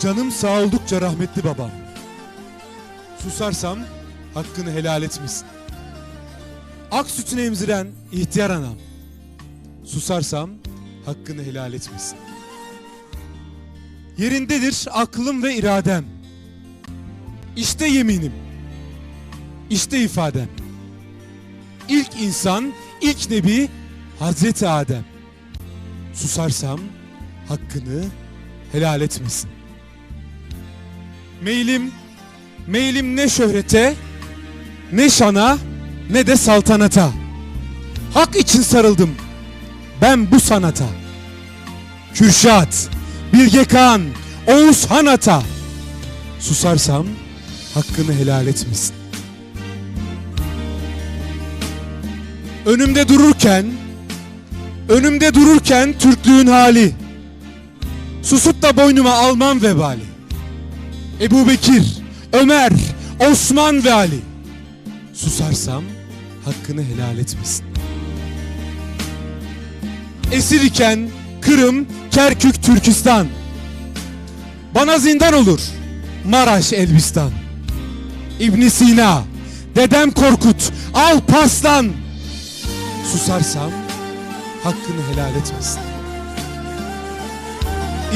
Canım sağ oldukça rahmetli babam. Susarsam hakkını helal etmesin. Ak sütünü emziren ihtiyar anam. Susarsam hakkını helal etmesin. Yerindedir aklım ve iradem. İşte yeminim. İşte ifadem. İlk insan, ilk nebi Hazreti Adem. Susarsam hakkını helal etmesin. Meylim, meylim ne şöhrete, ne şana, ne de saltanata. Hak için sarıldım ben bu sanata. Kürşat, Bilge Kağan, Oğuz Hanata. Susarsam hakkını helal etmesin. Önümde dururken, önümde dururken Türklüğün hali. Susup da boynuma almam vebali. Ebu Bekir, Ömer, Osman ve Ali. Susarsam hakkını helal etmesin. Esir iken Kırım, Kerkük, Türkistan. Bana zindan olur Maraş, Elbistan. İbn Sina, Dedem Korkut, Alparslan. Susarsam hakkını helal etmesin.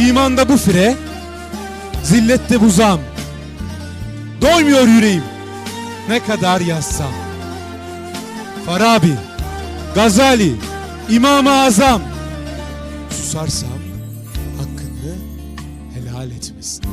İmanda bu fire, Zillet de buzam. Doymuyor yüreğim. Ne kadar yazsam. Farabi, Gazali, İmam-ı Azam. Susarsam hakkını helal etmesin.